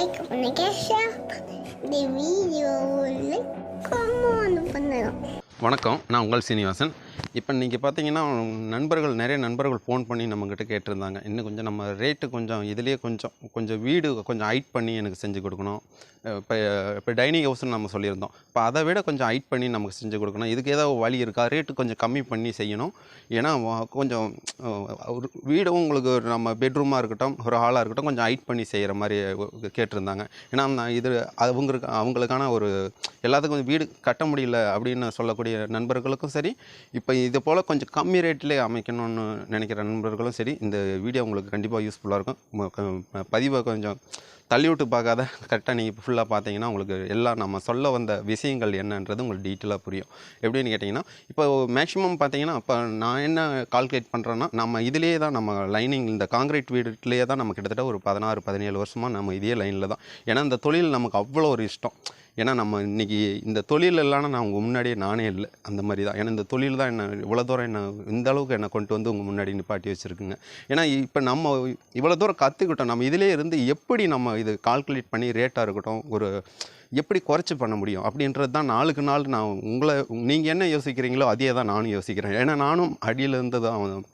Like பண்ணுங்க share இந்த வீடியோவில் கமெண்ட் பண்ணுங்க வணக்கம் நான் உங்கள் சீனிவாசன். இப்போ நீங்கள் பார்த்தீங்கன்னா நண்பர்கள் நிறைய நண்பர்கள் ஃபோன் பண்ணி நம்மக்கிட்ட கேட்டிருந்தாங்க. இன்னும் கொஞ்சம் நம்ம ரேட்டு கொஞ்சம் இதுலேயே கொஞ்சம் கொஞ்சம் வீடு கொஞ்சம் ஹைட் பண்ணி எனக்கு செஞ்சு கொடுக்கணும். இப்போ இப்போ டைனிங் ஹவுஸ்னு நம்ம சொல்லியிருந்தோம். இப்போ அதை விட கொஞ்சம் ஹைட் பண்ணி நமக்கு செஞ்சு கொடுக்கணும். இதுக்கு ஏதாவது வழி இருக்கா? ரேட்டு கொஞ்சம் கம்மி பண்ணி செய்யணும். ஏன்னா கொஞ்சம் ஒரு வீடும் உங்களுக்கு ஒரு நம்ம பெட்ரூமாக இருக்கட்டும் ஒரு ஹாலாக இருக்கட்டும் கொஞ்சம் ஹைட் பண்ணி செய்கிற மாதிரி கேட்டிருந்தாங்க. ஏன்னா இது அவங்களுக்கு அவங்களுக்கான ஒரு எல்லாத்துக்கும் வீடு கட்ட முடியல அப்படின்னு சொல்லக்கூடிய நண்பர்களுக்கும் சரி இப்போ இது போல் கொஞ்சம் கம்மி ரேட்டில் அமைக்கணும்னு நினைக்கிற நண்பர்களும் சரி இந்த வீடியோ உங்களுக்கு கண்டிப்பாக யூஸ்ஃபுல்லாக இருக்கும். பதிவை கொஞ்சம் தள்ளிவிட்டு பார்க்காத கரெக்டாக நீங்கள் ஃபுல்லாக பார்த்தீங்கன்னா உங்களுக்கு எல்லாம் நம்ம சொல்ல வந்த விஷயங்கள் என்னன்றது உங்களுக்கு டீட்டெயிலாக புரியும். எப்படின்னு கேட்டிங்கன்னா இப்போ மேக்ஸிமம் பார்த்தீங்கன்னா இப்போ நான் என்ன கால்குலேட் பண்ணுறேன்னா நம்ம இதிலேயே தான் நம்ம லைனிங் இந்த காங்கிரீட் வீடுலேயே தான் நம்ம கிட்டத்தட்ட ஒரு பதினாறு பதினேழு வருஷமாக நம்ம இதே லைனில் தான். ஏன்னா இந்த தொழில் நமக்கு அவ்வளோ ஒரு இஷ்டம். ஏன்னா நம்ம இன்றைக்கி இந்த தொழில் இல்லைன்னா நான் உங்கள் முன்னாடியே நானே இல்லை. அந்த மாதிரி தான். ஏன்னா இந்த தொழில் தான் என்ன இவ்வளோ தூரம் என்ன இந்த அளவுக்கு என்னை கொண்டு வந்து உங்கள் முன்னாடி நிப்பாட்டி வச்சுருக்குங்க. ஏன்னா இப்போ நம்ம இவ்வளோ தூரம் கற்றுக்கிட்டோம் நம்ம இதிலே இருந்து எப்படி நம்ம இது கால்குலேட் பண்ணி ரேட்டாக இருக்கட்டும் ஒரு எப்படி குறைச்சி பண்ண முடியும்? அப்படின்றது தான் நாளுக்கு நாள் நான் உங்களை நீங்கள் என்ன யோசிக்கிறீங்களோ அதே தான் நானும் யோசிக்கிறேன். ஏன்னா நானும் அடியிலேருந்து தான்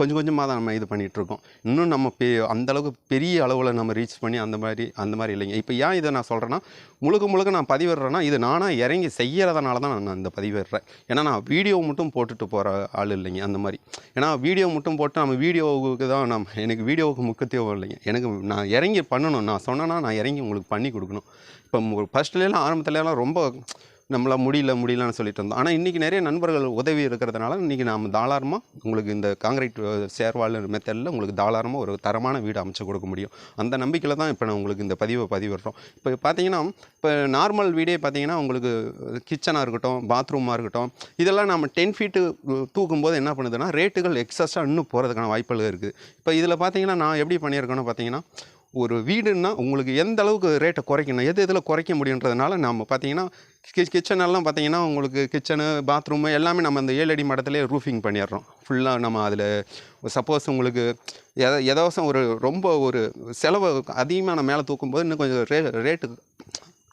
கொஞ்சம் கொஞ்சமாக தான் நம்ம இது பண்ணிகிட்ருக்கோம் இன்னும் நம்ம பெ அந்த அளவுக்கு பெரிய அளவில் நம்ம ரீச் பண்ணி அந்த மாதிரி அந்த மாதிரி இல்லைங்க. இப்போ ஏன் இதை நான் சொல்கிறேன்னா முழுக்க முழுக்க நான் பதிவிடுறேன்னா இது நானாக இறங்கி செய்கிறதுனால தான் நான் இந்த பதிவிடுறேன். ஏன்னா நான் வீடியோ மட்டும் போட்டுட்டு போகிற ஆள் இல்லைங்க அந்த மாதிரி. ஏன்னா வீடியோ மட்டும் போட்டு நம்ம வீடியோவுக்கு தான் நம்ம எனக்கு வீடியோவுக்கு முக்கியத்துவம் இல்லைங்க. எனக்கு நான் இறங்கி பண்ணணும். நான் சொன்னேன்னா நான் இறங்கி உங்களுக்கு பண்ணி கொடுக்கணும். இப்போ ஃபஸ்ட்லாம் ஆரம்பத்துலலாம் ரொம்ப நம்மளால் முடியல முடியலன்னு சொல்லிட்டு இருந்தோம். ஆனால் இன்றைக்கி நிறைய நண்பர்கள் உதவி இருக்கிறதுனால இன்றைக்கி நாம் தாராளமாக உங்களுக்கு இந்த காங்கிரீட் சேர்வாள் மெத்தடில் உங்களுக்கு தாராளமாக ஒரு தரமான வீடு அமைச்சு கொடுக்க முடியும். அந்த நம்பிக்கையில் தான் இப்போ நான் உங்களுக்கு இந்த பதிவை பதிவிடுறோம். இப்போ பார்த்தீங்கன்னா இப்போ நார்மல் வீடே பார்த்தீங்கன்னா உங்களுக்கு கிச்சனாக இருக்கட்டும் பாத்ரூமாக இருக்கட்டும் இதெல்லாம் நம்ம டென் ஃபீட்டு தூக்கும்போது என்ன பண்ணுதுன்னா ரேட்டுகள் எக்ஸஸாக இன்னும் போகிறதுக்கான வாய்ப்புகள் இருக்குது இப்போ இதில் பார்த்தீங்கன்னா நான் எப்படி பண்ணியிருக்கேன்னு பார்த்தீங்கன்னா ஒரு வீடுன்னா உங்களுக்கு எந்த அளவுக்கு ரேட்டை குறைக்கணும்? எது எதில் குறைக்க முடியுன்றதுனால நம்ம பார்த்தீங்கன்னா கி கிச்சனெல்லாம் பார்த்தீங்கன்னா உங்களுக்கு கிச்சனு பாத்ரூமு எல்லாமே நம்ம அந்த ஏழடி மடத்துலேயே ரூஃபிங் பண்ணிடுறோம் ஃபுல்லாக நம்ம அதில் சப்போஸ் உங்களுக்கு எத எதாவசம் ஒரு ரொம்ப ஒரு செலவு அதிகமாக மேலே தூக்கும்போது இன்னும் கொஞ்சம் ரே ரேட்டு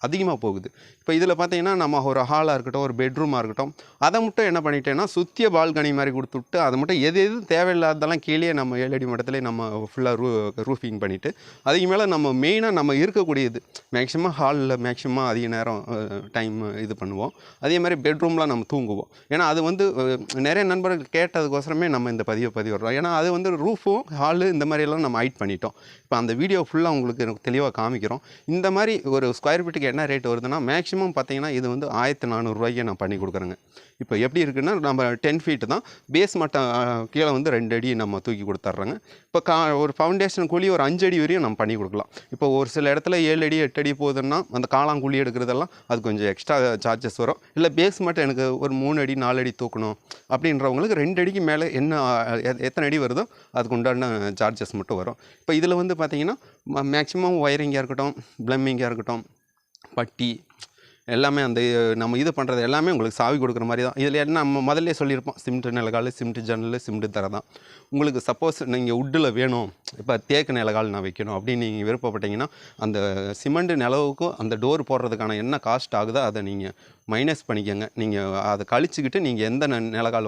அதிகமாக போகுது. இப்போ இதில் பார்த்தீங்கன்னா நம்ம ஒரு ஹாலாக இருக்கட்டும் ஒரு பெட்ரூமாக இருக்கட்டும் அதை மட்டும் என்ன பண்ணிட்டேன்னா சுத்திய பால்கனி மாதிரி கொடுத்துட்டு அதை மட்டும் எது எது தேவையில்லாததெல்லாம் கீழே நம்ம ஏழடி மட்டத்திலே நம்ம ஃபுல்லாக ரூ ரூஃபிங் பண்ணிவிட்டு அதுக்கு மேலே நம்ம மெயினாக நம்ம இருக்கக்கூடியது மேக்ஸிமம் ஹாலில் மேக்ஸிமம் அதிக நேரம் டைம் இது பண்ணுவோம். அதே மாதிரி பெட்ரூம்லாம் நம்ம தூங்குவோம். ஏன்னா அது வந்து நிறைய நண்பர்கள் கேட்டதுக்கோசரமே நம்ம இந்த பதிவை பதிவிடுறோம். ஏன்னா அது வந்து ரூஃபும் ஹாலு இந்த மாதிரியெல்லாம் நம்ம ஹைட் பண்ணிட்டோம். இப்போ அந்த வீடியோ ஃபுல்லாக உங்களுக்கு எனக்கு தெளிவாக காமிக்கிறோம். இந்த மாதிரி ஒரு ஸ்கொயர் ஃபீட்டுக்கு என்ன ரேட் வருதுன்னா மேக்ஸிமம் பார்த்தீங்கன்னா இது வந்து ஆயிரத்தி நானூறுரூவாய்க்கு நான் பண்ணி கொடுக்குறேங்க. இப்போ எப்படி இருக்குன்னா நம்ம டென் ஃபீட்டு தான் பேஸ் மட்டம் கீழே வந்து ரெண்டு அடி நம்ம தூக்கி கொடுத்துட்றோங்க. இப்போ கா ஒரு ஃபவுண்டேஷன் கூலி ஒரு அஞ்சு அடி வரையும் நம்ம பண்ணி கொடுக்கலாம். இப்போ ஒரு சில இடத்துல ஏழு அடி எட்டு அடி போகுதுன்னா அந்த காளாங்குழி எடுக்கிறதெல்லாம் அது கொஞ்சம் எக்ஸ்ட்ரா சார்ஜஸ் வரும். இல்லை பேஸ் மட்டும் எனக்கு ஒரு மூணு அடி நாலு அடி தூக்கணும் அப்படின்றவங்களுக்கு ரெண்டு அடிக்கு மேலே என்ன எத்- எத்தனை அடி வருதோ அதுக்கு உண்டான சார்ஜஸ் மட்டும் வரும். இப்போ இதில் வந்து பார்த்தீங்கன்னா மேக்ஸிமம் ஒயரிங்காக இருக்கட்டும் ப்ளம்மிங்காக இருக்கட்டும் பட்டி எல்லாமே அந்த நம்ம இது பண்ணுறது எல்லாமே உங்களுக்கு சாவி கொடுக்குற மாதிரி தான். இதில் என்ன நம்ம முதல்ல சொல்லியிருப்போம் சிமெண்ட் நிலகால் சிமெண்ட் ஜன்னல் சிமெண்ட் தர தான். உங்களுக்கு சப்போஸ் நீங்கள் உட்டில் வேணும் இப்போ தேக்கு நிலகால் நான் வைக்கணும் அப்படின்னு நீங்கள் விருப்பப்பட்டீங்கன்னா அந்த சிமெண்ட் நிலவுக்கும் அந்த டோர் போடுறதுக்கான என்ன காஸ்ட் ஆகுதோ அதை நீங்கள் மைனஸ் பண்ணிக்கோங்க. நீங்கள் அதை கழிச்சுக்கிட்டு நீங்கள் எந்த ந-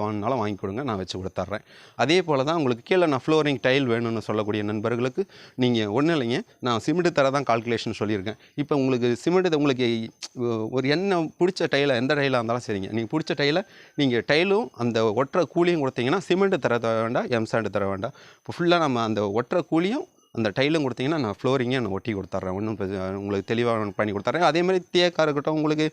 வாங்கினாலும் வாங்கி கொடுங்க. நான் வச்சு கொடுத்துட்றேன் அதே போல் தான் உங்களுக்கு கீழே நான் ஃப்ளோரிங் டைல் வேணும்னு சொல்லக்கூடிய நண்பர்களுக்கு நீங்கள் ஒன்றும் இல்லைங்க. நான் சிமெண்ட் தர தான் கால்குலேஷன் சொல்லியிருக்கேன். இப்போ உங்களுக்கு சிமெண்ட் உங்களுக்கு ஒரு என்ன பிடிச்ச டைலை எந்த டைலாக இருந்தாலும் சரிங்க. நீங்கள் பிடிச்ச டைலை நீங்கள் டைலும் அந்த ஒட்டுற கூலியும் கொடுத்தீங்கன்னா சிமெண்ட் தர வேண்டாம் எம்சாண்டு தர வேண்டாம். இப்போ ஃபுல்லாக நம்ம அந்த ஒட்டுற கூலியும் அந்த டைலும் கொடுத்தீங்கன்னா நான் ஃப்ளோரிங்கே நான் ஒட்டி கொடுத்துட்றேன். ஒன்றும் உங்களுக்கு தெளிவாக பண்ணி கொடுத்துட்றேன். அதே மாதிரி தேக்காக இருக்கட்டும் உங்களுக்கு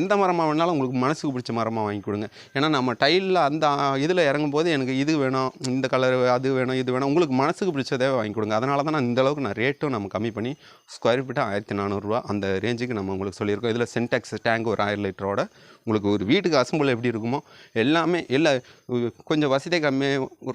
எந்த மரமாக வேணாலும் உங்களுக்கு மனசுக்கு பிடிச்ச மரமாக வாங்கி கொடுங்க. ஏன்னா நம்ம டைலில் அந்த இதில் இறங்கும்போது எனக்கு இது வேணும் இந்த கலர் அது வேணும் இது வேணும். உங்களுக்கு மனசுக்கு பிடிச்சதே வாங்கி கொடுங்க. அதனால தான் நான் இந்த அளவுக்கு நான் ரேட்டும் நம்ம கம்மி பண்ணி ஸ்கொயர் ஃபீட்டாக ஆயிரத்தி நானூறுரூவா அந்த ரேஞ்சுக்கு நம்ம உங்களுக்கு சொல்லியிருக்கோம். இதில் சென்டெக்ஸ் டேங்க் ஒரு ஆயிரம் லிட்டரோட உங்களுக்கு ஒரு வீட்டுக்கு அசம்பிள் எப்படி இருக்குமோ எல்லாமே இல்லை கொஞ்சம் வசதி கம்மி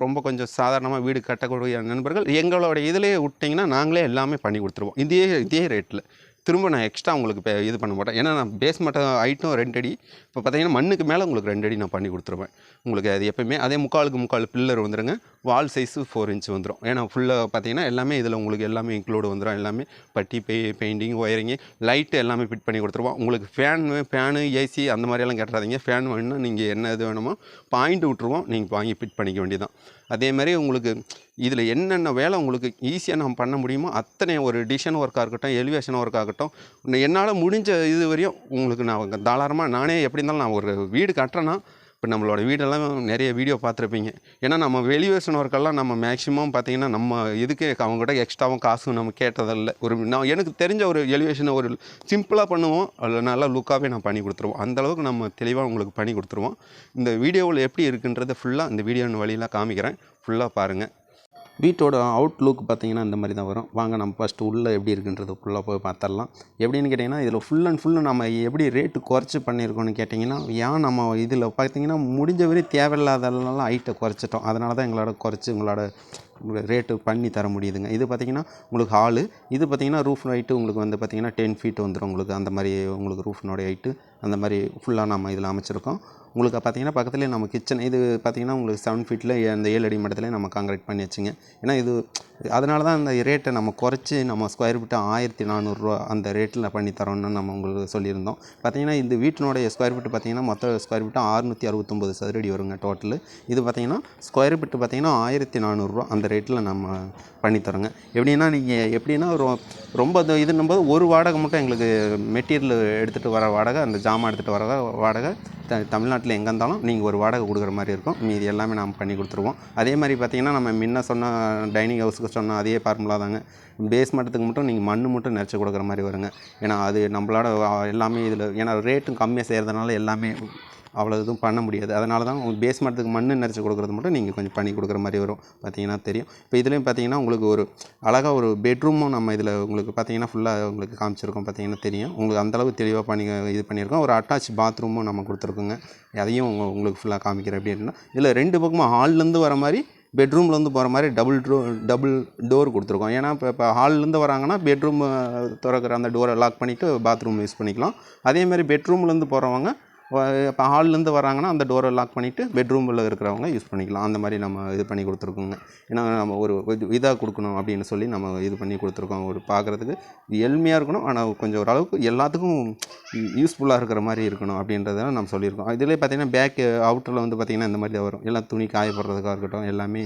ரொம்ப கொஞ்சம் சாதாரணமாக வீடு கட்டக்கூடிய நண்பர்கள் எங்களோட இதிலே விட்டிங்கன்னா நாங்களே எல்லாமே பண்ணி கொடுத்துருவோம். இதே இதே ரேட்டில் திரும்ப நான் எக்ஸ்ட்ரா உங்களுக்கு இப்போ இது பண்ண மாட்டேன். ஏன்னா நான் பேஸ் மட்டும் ஹைட்டும் ரெண்டு அடி. இப்போ பார்த்தீங்கன்னா மண்ணுக்கு மேலே உங்களுக்கு ரெண்டு அடி நான் பண்ணி கொடுத்துருவேன். உங்களுக்கு அது எப்பயுமே அதே முக்காலுக்கு முக்கால் பில்லர் வந்துடுங்க வால் சைஸு ஃபோர் இன்ச் வந்துடும் ஏன்னா ஃபுல்லாக பார்த்தீங்கன்னா எல்லாமே இதில் உங்களுக்கு எல்லாமே இன்க்ளூடு வந்துடும் எல்லாமே பட்டி பெய் பெயிண்டிங் ஒயரிங்கு லைட்டு எல்லாமே ஃபிட் பண்ணி கொடுத்துருவோம். உங்களுக்கு ஃபேனு ஃபேனு ஏசி அந்த மாதிரியெல்லாம் கேட்டுறாதீங்க ஃபேன் வேணும்னா நீங்கள் என்ன இது வேணுமோ பாயிண்ட் விட்ருவோம் நீங்கள் வாங்கி ஃபிட் பண்ணிக்க வேண்டியதான் அதே மாதிரி உங்களுக்கு இதில் என்னென்ன வேலை உங்களுக்கு ஈஸியாக நம்ம பண்ண முடியுமோ அத்தனை ஒரு டிஷன் ஒர்க்காக இருக்கட்டும் எலிவேஷன் ஒர்க் ஆகட்டும் என்னால் முடிஞ்ச இது வரையும் உங்களுக்கு நான் தாராளமாக நானே எப்படி இருந்தாலும் நான் ஒரு வீடு கட்டுறேன்னா இப்போ நம்மளோட வீடெல்லாம் நிறைய வீடியோ பார்த்துருப்பீங்க. ஏன்னா நம்ம வெளிவேஷன் ஒர்க்கெல்லாம் நம்ம மேக்ஸிமம் பார்த்தீங்கன்னா நம்ம இதுக்கு அவங்ககிட்ட எக்ஸ்ட்ராவும் காசும் நம்ம கேட்டதில்ல. ஒரு நான் எனக்கு தெரிஞ்ச ஒரு எலிவேஷனை ஒரு சிம்பிளாக பண்ணுவோம். அதில் நல்லா லுக்காகவே நான் பண்ணி கொடுத்துருவோம். அந்தளவுக்கு நம்ம தெளிவாக உங்களுக்கு பண்ணி கொடுத்துருவோம். இந்த வீடியோவில் எப்படி இருக்குன்றதை ஃபுல்லாக இந்த வீடியோ வழியில் காமிக்கிறேன். ஃபுல்லாக பாருங்கள் வீட்டோட அவுட்லுக் பார்த்தீங்கன்னா இந்த மாதிரி தான் வரும். வாங்க நம்ம ஃபஸ்ட்டு உள்ளே எப்படி இருக்குன்றது ஃபுல்லாக போய் பார்த்துடலாம். எப்படின்னு கேட்டிங்கன்னா இதில் ஃபுல் அண்ட் ஃபுல்லு நம்ம எப்படி ரேட்டு குறைச்சி பண்ணியிருக்கோம்னு கேட்டிங்கன்னா ஏன் நம்ம இதில் பார்த்தீங்கன்னா முடிஞ்ச வரையும் தேவையில்லாதெல்லாம் ஹைட்டை குறைச்சிட்டோம். அதனால தான் எங்களோட குறைச்சி உங்களோட ரேட்டு பண்ணி தர முடியுதுங்க. இது பார்த்தீங்கன்னா உங்களுக்கு ஹாலு இது பார்த்தீங்கன்னா ரூஃப் ஹைட்டு உங்களுக்கு வந்து பார்த்தீங்கன்னா டென் ஃபீட் வந்துடும் உங்களுக்கு. அந்த மாதிரி உங்களுக்கு ரூஃப்னோட ஹைட்டு அந்த மாதிரி ஃபுல்லாக நம்ம இதில் அமைச்சிருக்கோம். உங்களுக்கு பார்த்தீங்கன்னா பக்கத்துலேயே நம்ம கிச்சன் இது பார்த்தீங்கன்னா உங்களுக்கு செவன் ஃபீட்டில் அந்த ஏழு அடி மட்டத்துலேயே நம்ம காங்கிரீட் பண்ணி வச்சுங்க. ஏன்னா இது அதனால தான் அந்த ரேட்டை நம்ம குறைச்சி நம்ம ஸ்கொயர் ஃபீட்டு ஆயிரத்தி நானூறுரூவா அந்த ரேட்டில் பண்ணி தரோன்னு நம்ம உங்களுக்கு சொல்லியிருந்தோம். பார்த்தீங்கன்னா இந்த வீட்டினுடைய ஸ்கொயர் ஃபீட்டு பார்த்தீங்கன்னா மொத்த ஸ்கொயர் ஃபீட்டு ஆறுநூற்றி அறுபத்தொம்பது சதுரடி வருங்க டோட்டலு இது பார்த்தீங்கன்னா ஸ்கொயர் ஃபீட்டு பார்த்தீங்கன்னா ஆயிரத்தி நானூறுரூவா அந்த ரேட்டில் நம்ம பண்ணித்தரோங்க எப்படின்னா நீங்கள் எப்படின்னா ரொம்ப இதுன்னும் இதுன்னும்போது ஒரு வாடகை மட்டும் எங்களுக்கு மெட்டீரியல் எடுத்துகிட்டு வர வாடகை அந்த ஜாமான் எடுத்துகிட்டு வர வாடகை த தமிழ்நாட்டில் எங்கே இருந்தாலும் நீங்கள் ஒரு வாடகை கொடுக்குற மாதிரி இருக்கும். மீதி எல்லாமே நாம் பண்ணி கொடுத்துருவோம். அதே மாதிரி பார்த்தீங்கன்னா நம்ம முன்ன சொன்ன டைனிங் ஹவுஸுக்கு சொன்ன அதே ஃபார்முலா தாங்க. பேஸ் மட்டத்துக்கு மட்டும் நீங்கள் மண் மட்டும் நினச்சி கொடுக்குற மாதிரி வருங்க. ஏன்னா அது நம்மளோட எல்லாமே இதில் ஏன்னா ரேட்டும் கம்மியாக செய்கிறதுனால எல்லாமே அவ்வளோ இதுவும் பண்ண முடியாது. அதனால தான் உங்களுக்கு பேஸ் மட்டத்துக்கு மண் நிறச்சி கொடுக்குறது மட்டும் நீங்கள் கொஞ்சம் பண்ணி கொடுக்குற மாதிரி வரும். பார்த்தீங்கன்னா தெரியும். இப்போ இதுலேயும் பார்த்தீங்கன்னா உங்களுக்கு ஒரு அழகாக ஒரு பெட்ரூமும் நம்ம இதில் உங்களுக்கு பார்த்தீங்கன்னா ஃபுல்லாக உங்களுக்கு காமிச்சிருக்கோம். பார்த்தீங்கன்னா தெரியும். உங்களுக்கு அந்தளவு தெளிவாக பண்ணி இது பண்ணியிருக்கோம். ஒரு அட்டாச் பாத்ரூமும் நம்ம கொடுத்துருக்கோங்க. அதையும் உங்களுக்கு ஃபுல்லாக காமிக்கிறேன். அப்படின்னா இதில் ரெண்டு பக்கமும் ஹால்லேருந்து வர மாதிரி பெட்ரூம்லேருந்து போகிற மாதிரி டபுள் டோ டபுள் டோர் கொடுத்துருக்கோம். ஏன்னா இப்போ இப்போ ஹால்லேருந்து வராங்கன்னா பெட்ரூம் திறக்கிற அந்த டோரை லாக் பண்ணிவிட்டு பாத்ரூம் யூஸ் பண்ணிக்கலாம். அதே மாதிரி பெட்ரூம்லேருந்து போகிறவங்க இப்போ ஹால்லேருந்து வராங்கன்னா அந்த டோரை லாக் பண்ணிவிட்டு பெட்ரூமில் இருக்கிறவங்க யூஸ் பண்ணிக்கலாம். அந்த மாதிரி நம்ம இது பண்ணி கொடுத்துருக்கோங்க. ஏன்னா நம்ம ஒரு இதாக கொடுக்கணும் அப்படின்னு சொல்லி நம்ம இது பண்ணி கொடுத்துருக்கோம். ஒரு பார்க்குறதுக்கு எளிமையாக இருக்கணும். ஆனால் கொஞ்சம் ஓரளவுக்கு எல்லாத்துக்கும் யூஸ்ஃபுல்லாக இருக்கிற மாதிரி இருக்கணும் அப்படின்றத நம்ம சொல்லியிருக்கோம். இதிலே பார்த்தீங்கன்னா பேக் அவுட்டரில் வந்து பார்த்திங்கன்னா இந்த மாதிரி தான் வரும். எல்லாம் துணி காய போடுறதுக்காக இருக்கட்டும் எல்லாமே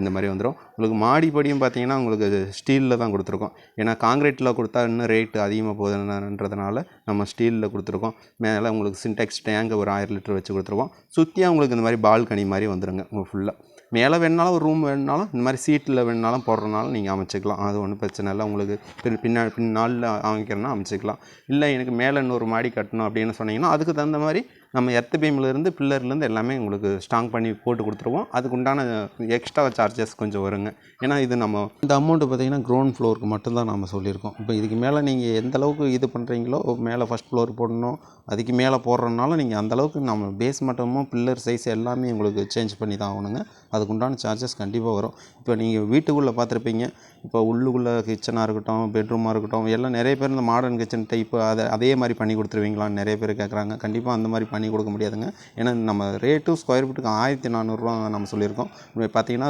இந்த மாதிரி வந்துடும் உங்களுக்கு மாடிப்படியும் பார்த்தீங்கன்னா உங்களுக்கு ஸ்டீலில் தான் கொடுத்துருக்கோம். ஏன்னா காங்கிரீட்டில் கொடுத்தா இன்னும் ரேட்டு அதிகமாக போகுதுன்றதுனால நம்ம ஸ்டீலில் கொடுத்துருக்கோம். மேலே உங்களுக்கு சின்டெக்ஸ் டேங்கை ஒரு ஆயிரம் லிட்டர் வச்சு கொடுத்துருவோம். சுற்றியாக உங்களுக்கு இந்த மாதிரி பால்கனி மாதிரி வந்துடுங்க உங்கள் ஃபுல்லாக மேலே வேணுனாலும் ஒரு ரூம் வேணுனாலும் இந்த மாதிரி சீட்டில் வேணுனாலும் போடுறனாலும் நீங்கள் அமைச்சிக்கலாம். அது ஒன்றும் பிரச்சனை இல்லை. உங்களுக்கு பின் பின்னா பின்னாளில் அமைக்கிறனா அமைச்சிக்கலாம். இல்லை எனக்கு மேலே இன்னொரு மாடி கட்டணும் அப்படின்னு சொன்னீங்கன்னா அதுக்கு தகுந்த மாதிரி நம்ம எர்த்து பீம்லேருந்து பில்லர்லேருந்து எல்லாமே உங்களுக்கு ஸ்ட்ராங் பண்ணி போட்டு கொடுத்துருவோம். அதுக்கு உண்டான எக்ஸ்ட்ரா சார்ஜஸ் கொஞ்சம் வருங்க. ஏன்னா இது நம்ம இந்த அமௌண்ட்டு பார்த்தீங்கன்னா க்ரௌண்ட் ஃப்ளோருக்கு மட்டும்தான் நம்ம சொல்லியிருக்கோம். இப்போ இதுக்கு மேலே நீங்கள் எந்த அளவுக்கு இது பண்ணுறீங்களோ மேலே ஃபஸ்ட் ஃப்ளோர் போடணும் அதுக்கு மேலே போடுறதுனால நீங்கள் அந்தளவுக்கு நம்ம பேஸ் மட்டமும் பில்லர் சைஸ் எல்லாமே உங்களுக்கு சேஞ்ச் பண்ணி தான் ஆகணுங்க. அதுக்குண்டான சார்ஜஸ் கண்டிப்பாக வரும். இப்போ நீங்கள் வீட்டுக்குள்ளே பார்த்துருப்பீங்க. இப்போ உள்ளுக்குள்ளே கிச்சனாக இருக்கட்டும் பெட்ரூமாக இருக்கட்டும் எல்லாம் நிறைய பேர் இந்த மாடர்ன் கிச்சன் டைப்பு அதை அதே மாதிரி பண்ணி கொடுத்துருவீங்களான்னு நிறைய பேர் கேட்குறாங்க. கண்டிப்பாக அந்த மாதிரி பண்ணி பண்ணி கொடுக்க முடியாதுங்க. ஏன்னா நம்ம ரேட்டும் ஸ்கொயர் ஃபீட்டுக்கு ஆயிரத்தி நானூறுரூவா நம்ம சொல்லியிருக்கோம். பார்த்தீங்கன்னா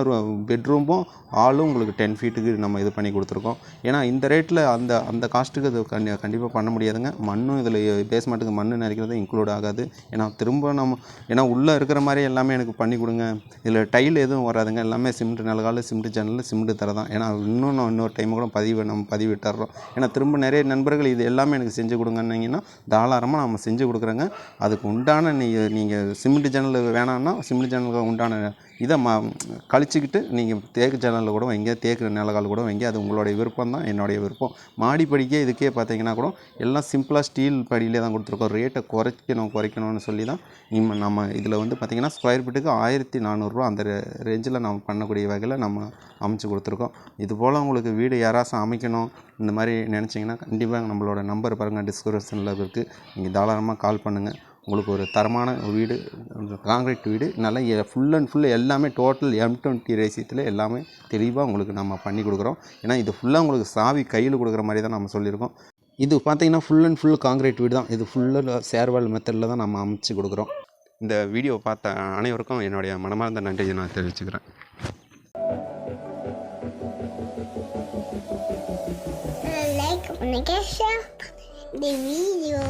பெட்ரூமும் ஹாலும் உங்களுக்கு டென் ஃபீட்டுக்கு நம்ம இது பண்ணி கொடுத்துருக்கோம். ஏன்னா இந்த ரேட்டில் அந்த அந்த காஸ்ட்டுக்கு அது கண்டி கண்டிப்பாக பண்ண முடியாதுங்க. மண்ணும் இதில் பேஸ்மெண்ட்டுக்கு மண் நினைக்கிறது இன்க்ளூட் ஆகாது. ஏன்னா திரும்ப நம்ம ஏன்னா உள்ளே இருக்கிற மாதிரி எல்லாமே எனக்கு பண்ணி கொடுங்க. இதில் டைல் எதுவும் வராதுங்க. எல்லாமே சிமெண்ட் நிலகால சிமெண்ட் ஜன்னல் சிமெண்ட் தர தான். ஏன்னா இன்னும் நான் இன்னொரு டைம் கூட பதிவு நம்ம பதிவிட்டுறோம் ஏன்னா திரும்ப நிறைய நண்பர்கள் இது எல்லாமே எனக்கு செஞ்சு கொடுங்கன்னீங்கன்னா தாராளமாக நம்ம செஞ்சு கொடுக்குறோங்க. அதுக்கு உண்டான நீங்கள் நீங்கள் சிமெண்ட் ஜன்னல் வேணாம்னா சிமெண்ட் ஜன்னலுக்கு உண்டான இதை ம கழிச்சிக்கிட்டு நீங்கள் தேக்கு ஜன்னலில் கூட வைங்க தேக்கு நிலகால் கூட வைங்க அது உங்களுடைய விருப்பம் தான் என்னுடைய விருப்பம். மாடி படிக்கே இதுக்கே பார்த்தீங்கன்னா கூட எல்லாம் சிம்பிளாக ஸ்டீல் படியிலே தான் கொடுத்துருக்கோம். ரேட்டை குறைக்கணும் குறைக்கணும்னு சொல்லி தான் இம்ம நம்ம இதில் வந்து பார்த்திங்கன்னா ஸ்கொயர் ஃபீட்டுக்கு ஆயிரத்தி நானூறுரூவா அந்த ரேஞ்சில் நம்ம பண்ணக்கூடிய வகையில் நம்ம அமைச்சு கொடுத்துருக்கோம். இது போல் உங்களுக்கு வீடு யாராச்சும் அமைக்கணும் இந்த மாதிரி நினச்சிங்கன்னா கண்டிப்பாக நம்மளோட நம்பர் பாருங்கள் டிஸ்கிரிப்ஷனில் இருக்குது நீங்கள் தாராளமாக கால் பண்ணுங்கள் உங்களுக்கு ஒரு தரமான வீடு காங்கிரீட் வீடு நல்லா ஃபுல் அண்ட் ஃபுல் எல்லாமே டோட்டல் எம் டுவெண்ட்டி ரேசியத்தில் எல்லாமே தெளிவாக உங்களுக்கு நம்ம பண்ணி கொடுக்குறோம். ஏன்னா இது ஃபுல்லாக உங்களுக்கு சாவி கையில் கொடுக்குற மாதிரி தான் நம்ம சொல்லியிருக்கோம். இது பார்த்தீங்கன்னா ஃபுல் அண்ட் ஃபுல் காங்கிரீட் வீடு தான். இது ஃபுல்லாக சேர்வால் மெத்தடில் தான் நம்ம அமைச்சு கொடுக்குறோம். இந்த வீடியோ பார்த்த அனைவருக்கும் என்னுடைய மனமார்ந்த நன்றியை நான் தெரிவிச்சுக்கிறேன். லைக் பண்ணுங்க ஷேர் பண்ணுங்க இந்த வீடியோ